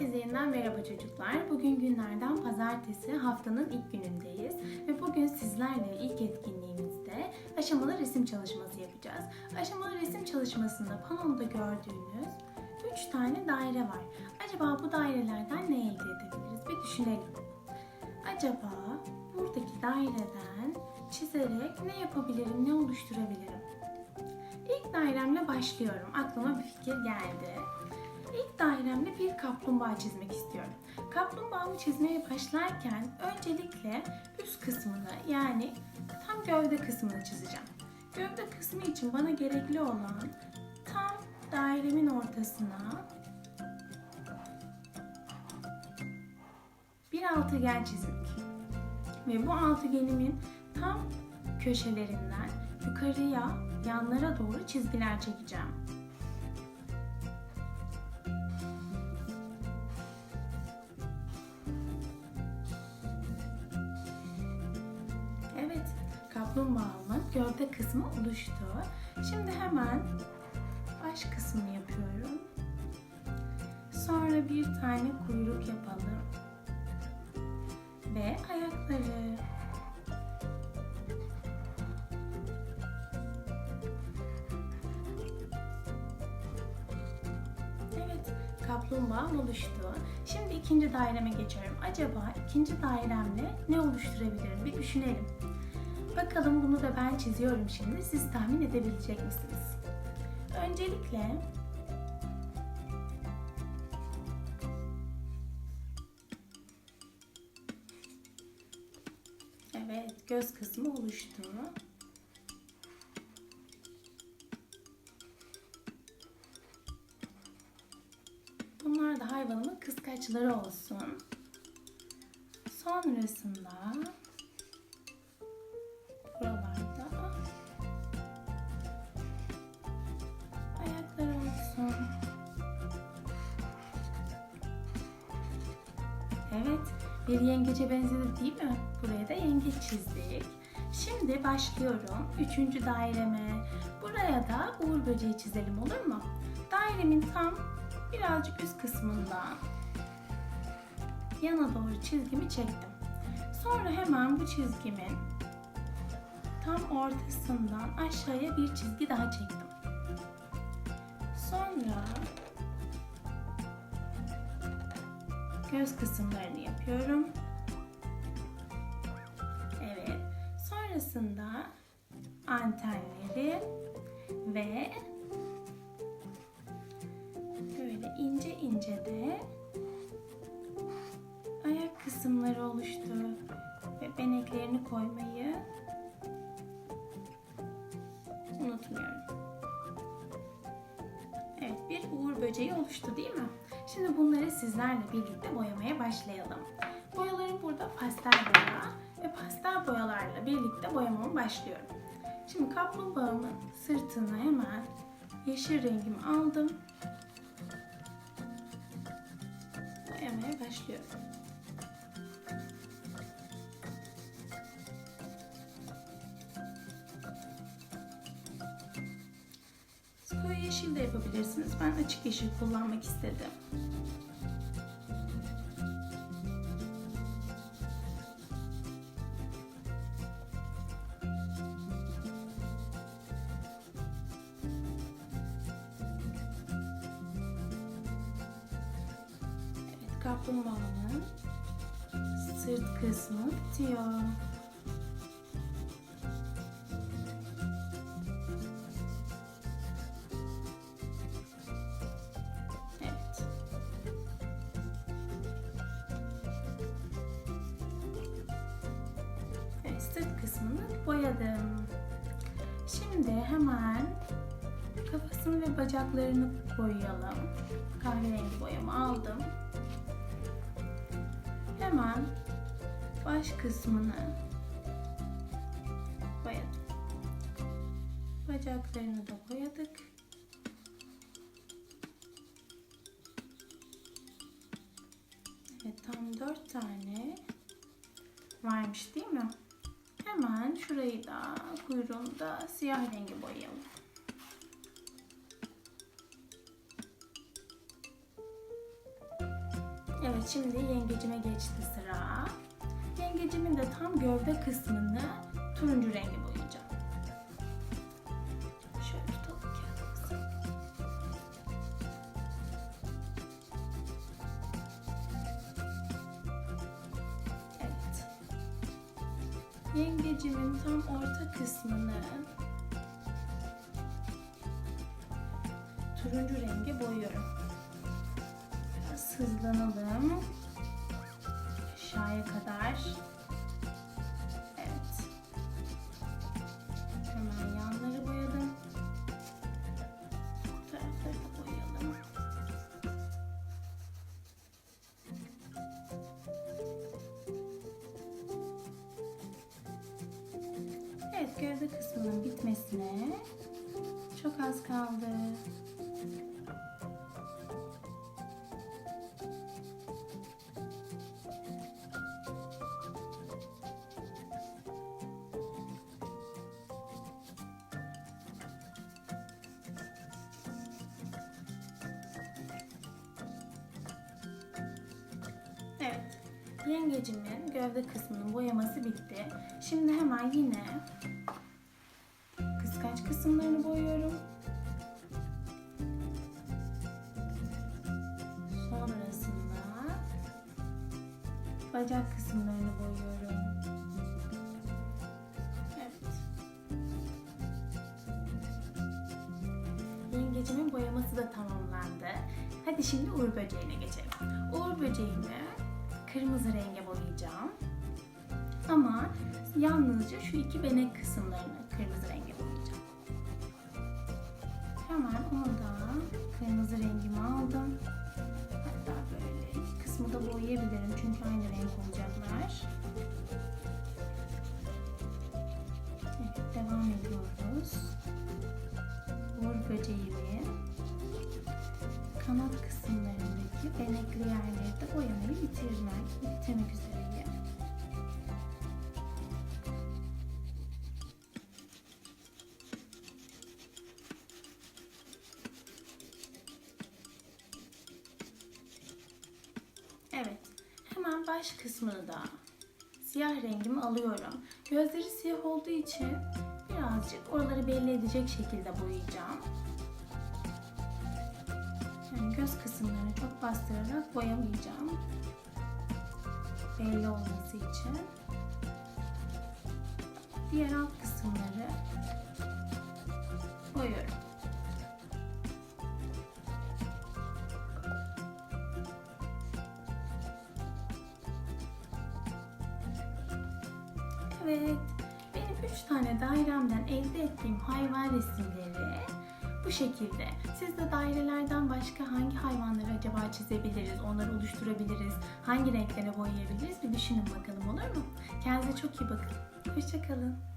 Herkese yeniden merhaba çocuklar. Bugün günlerden pazartesi haftanın ilk günündeyiz. Ve bugün sizlerle ilk etkinliğimizde aşamalı resim çalışması yapacağız. Aşamalı resim çalışmasında panoda gördüğünüz 3 tane daire var. Acaba bu dairelerden ne elde edebiliriz? Bir düşünelim. Acaba buradaki daireden çizerek ne yapabilirim, ne oluşturabilirim? İlk dairemle başlıyorum. Aklıma bir fikir geldi. Dairemde bir kaplumbağa çizmek istiyorum. Kaplumbağamı çizmeye başlarken öncelikle üst kısmını yani tam gövde kısmını çizeceğim. Gövde kısmı için bana gerekli olan tam dairemin ortasına bir altıgen çizmek. Ve bu altıgenimin tam köşelerinden yukarıya, yanlara doğru çizgiler çekeceğim. Kaplumbağamın gövde kısmı oluştu. Şimdi hemen baş kısmını yapıyorum. Sonra bir tane kuyruk yapalım. Ve ayakları. Evet, kaplumbağam oluştu. Şimdi ikinci daireme geçiyorum. Acaba ikinci dairemle ne oluşturabilirim? Bir düşünelim. Bakalım bunu da ben çiziyorum şimdi. Siz tahmin edebilecek misiniz? Öncelikle Evet, göz kısmı oluştu. Bunlar da hayvanımın kıskaçları olsun. Sonrasında bir yengece benzedi değil mi? Buraya da yengeç çizdik. Şimdi başlıyorum. Üçüncü daireme. Buraya da uğur böceği çizelim olur mu? Dairemin tam birazcık üst kısmından yana doğru çizgimi çektim. Sonra hemen bu çizgimin tam ortasından aşağıya bir çizgi daha çektim. Sonra göz kısımlarını yapıyorum. Evet. Sonrasında antenleri ve böyle ince ince de ayak kısımları oluştu ve beneklerini koymayı unutmuyorum. Evet bir uğur böceği oluştu değil mi? Şimdi bunları sizlerle birlikte boyamaya başlayalım. Boyalarım burada pastel boya ve pastel boyalarla birlikte boyamama başlıyorum. Şimdi kaplumbağamın sırtına hemen yeşil rengimi aldım. Boyamaya başlıyorum. Yeşil de yapabilirsiniz. Ben açık yeşil kullanmak istedim. Evet, kaplumbağanın sırt kısmı bitiyor. Boyadım. Şimdi hemen kafasını ve bacaklarını boyayalım. Kahverengi boyamı aldım. Hemen baş kısmını boyadım. Bacaklarını da boyadık. Evet tam dört tane varmış değil mi? Hemen şurayı da kuyruğunu da siyah rengi boyayalım. Evet şimdi yengecime geçti sıra. Yengecimin de tam gövde kısmını turuncu rengi boyayacağım. Yengecimin tam orta kısmını turuncu renge boyuyorum. Biraz hızlanalım. Aşağıya kadar. Gövde kısmının bitmesine çok az kaldı. Yengecimin gövde kısmının boyaması bitti. Şimdi hemen yine kıskaç kısımlarını boyuyorum. Sonrasında bacak kısımlarını boyuyorum. Evet. Yengecimin boyaması da tamamlandı. Hadi şimdi uğur böceğine geçelim. Uğur böceğimi kırmızı renge boyayacağım. Ama yalnızca şu iki benek kısımlarını kırmızı renge boyayacağım. Hemen oradan kırmızı rengimi aldım. Hatta böyle iki kısmı da boyayabilirim çünkü aynı renk olacaklar. Evet, devam ediyoruz. Uğur böceğimi kanat kısımlarındaki benekli yerleri de boyamayı bitirmek, bitirmek üzereyim. Evet, hemen baş kısmını da siyah rengimi alıyorum. Gözleri siyah olduğu için birazcık oraları belli edecek şekilde boyayacağım. Yani göz kısımlarını çok bastırarak boyamayacağım. Belli olması için. Diğer alt kısımları boyuyorum. Evet, benim 3 tane dairemden elde ettiğim hayvan resimleri bu şekilde. Siz de dairelerden başka hangi hayvanları acaba çizebiliriz, onları oluşturabiliriz, hangi renklere boyayabiliriz bir düşünün bakalım olur mu? Kendinize çok iyi bakın. Hoşçakalın.